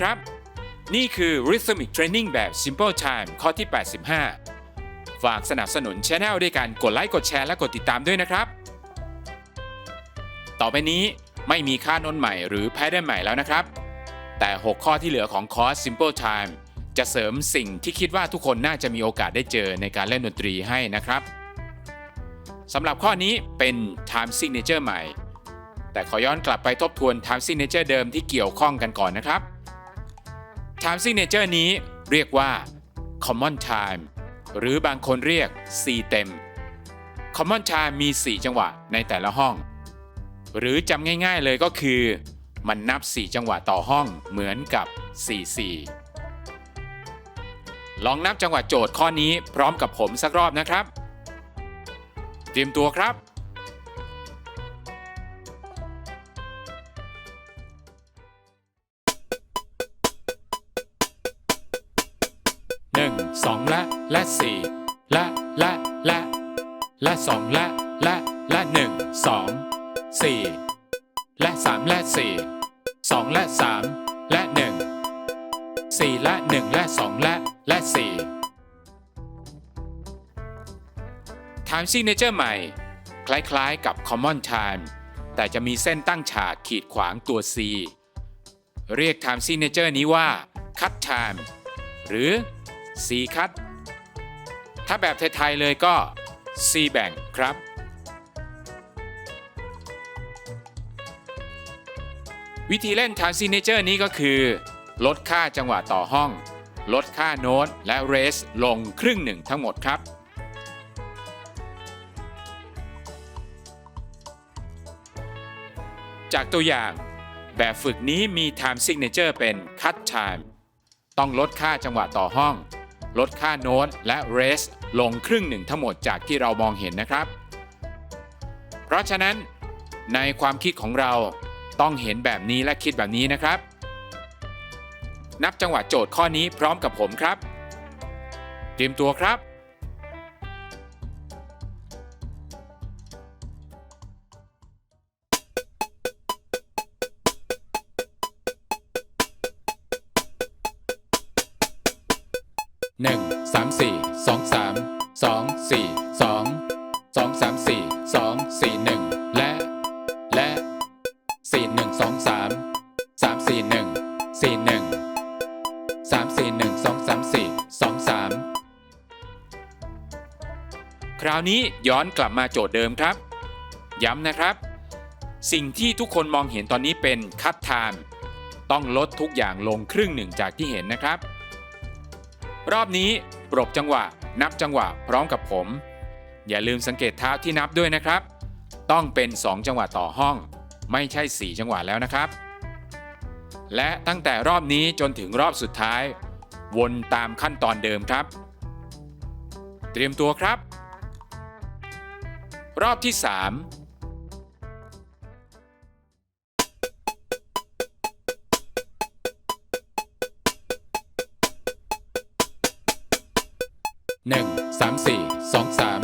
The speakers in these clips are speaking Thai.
ครับ นี่คือ Rhythmic Training แบบ Simple Time ข้อที่ 85 ฝากสนับสนุน Channel ด้วยการกดไลค์กดแชร์และกดติดตามด้วยนะครับ ต่อไปนี้ไม่มีค่านนใหม่หรือแพทเทิร์นใหม่แล้วนะครับ แต่ 6 ข้อที่เหลือของคอร์ส Simple Time จะเสริมสิ่งที่คิดว่าทุกคนน่าจะมีโอกาสได้เจอในการเล่นดนตรีให้นะครับสำหรับข้อนี้เป็น Time Signature ใหม่ แต่ขอย้อนกลับไปทบทวน Time Signature เดิมที่เกี่ยวข้องกันก่อนนะครับ Time Signature นี้เรียกว่า Common Time หรือบางคนเรียก C เต็ม Common Time มี 4 จังหวะในแต่ละห้อง หรือจำง่ายๆเลยก็คือ มันนับ 4 จังหวะต่อห้องเหมือนกับ 4 4 ลองนับจังหวะโจทย์ข้อนี้พร้อมกับผมสักรอบนะครับ เตรียมตัวครับ หนึ่งสองและและสี่และและและและสองและและและหนึ่งสองสี่และสามและสี่สองและสามและหนึ่งสี่และหนึ่งและสองและและสี่ Time Signature ใหม่ คล้ายๆกับ Common Time แต่จะมีเส้นตั้งฉากขีดขวางตัว C เรียก Time Signature นี้ว่า Cut Time หรือ C Cut ถ้าแบบไทยๆเลยก็ C แบ่งครับ วิธีเล่น Time Signature นี้ก็คือ ลดค่าจังหวะต่อห้อง ลดค่าโน้ตและเรสลงครึ่งหนึ่งทั้งหมดครับจากตัวอย่างแบบฝึกนี้มี Time Signature เป็น Cut Time ต้องลดค่าจังหวะต่อห้อง ลดค่าโน้ตและเรสลงครึ่งหนึ่งทั้งหมดจากที่เรามองเห็นนะครับ เพราะฉะนั้น ในความคิดของเราต้องเห็นแบบนี้และคิดแบบนี้นะครับ นับจังหวะโจทย์ข้อนี้พร้อมกับผมครับ เตรียมตัวครับ หนึ่งสามสี่สองสามสองสี่สองสองสามสี่สองสี่หนึ่งและ และสี่หนึ่งสองสามสามสี่หนึ่งสี่หนึ่งสามสี่หนึ่งสองสามสี่สองสามคราวนี้ย้อนกลับมาโจทย์เดิมครับ ย้ำนะครับ สิ่งที่ทุกคนมองเห็นตอนนี้เป็นคั t ไทม์ต้องลดทุกอย่างลงครึ่งหนึ่งจากที่เห็นนะครับ รอบนี้ปรบจังหวะ นับจังหวะพร้อมกับผม อย่าลืมสังเกตเท้าที่นับด้วยนะครับ ต้องเป็น 2 จังหวะต่อห้อง ไม่ใช่ 4 จังหวะแล้วนะครับ และตั้งแต่รอบนี้จนถึงรอบสุดท้าย วนตามขั้นตอนเดิมครับ เตรียมตัวครับ รอบที่ 3 หนึ่งสามสี่สองสาม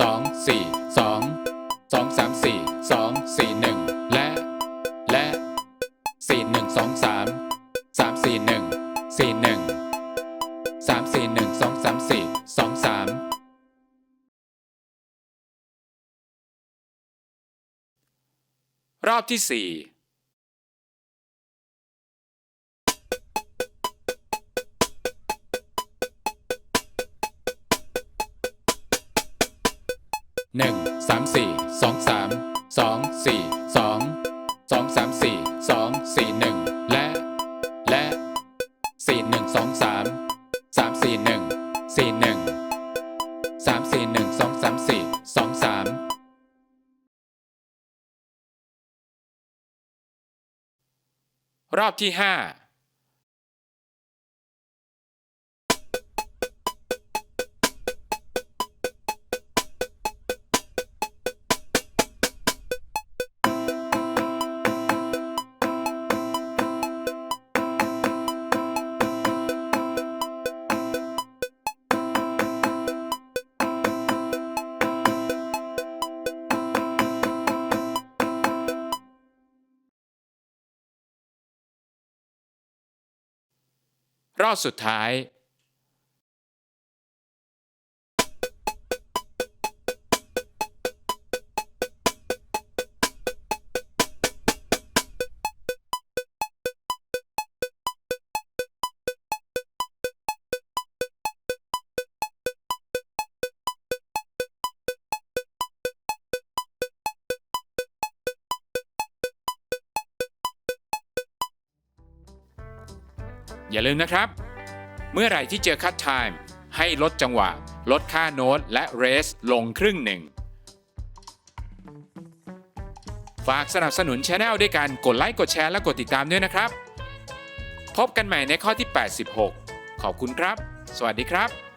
สองสี่สองสองสามสี่สองสี่หนึ่งและ และสี่หนึ่งสองสามสามสี่หนึ่งสี่หนึ่งสามสี่หนึ่งสองสามสี่สองสามรอบที่สี่ หนึ่งสามสี่สองสามสองสี่สองสองสามสี่สองสี่หนึ่งและ และสี่หนึ่งสองสามสามสี่หนึ่งสี่หนึ่งสามสี่หนึ่งสองสามสี่สองสามรอบที่ห้า รอบสุดท้าย อย่าลืมนะครับ เมื่อไหร่ที่เจอคั t ไทม์ให้ลดจังหวะ ลดค่าโน้ตและเรสลงครึ่งหนึ่ง ฝากสนับสนุนช anel ด้วยการกดไลค์กดแชร์และกดติดตามด้วยนะครับ พบกันใหม่ในข้อที่ 86 ขอบคุณครับ สวัสดีครับ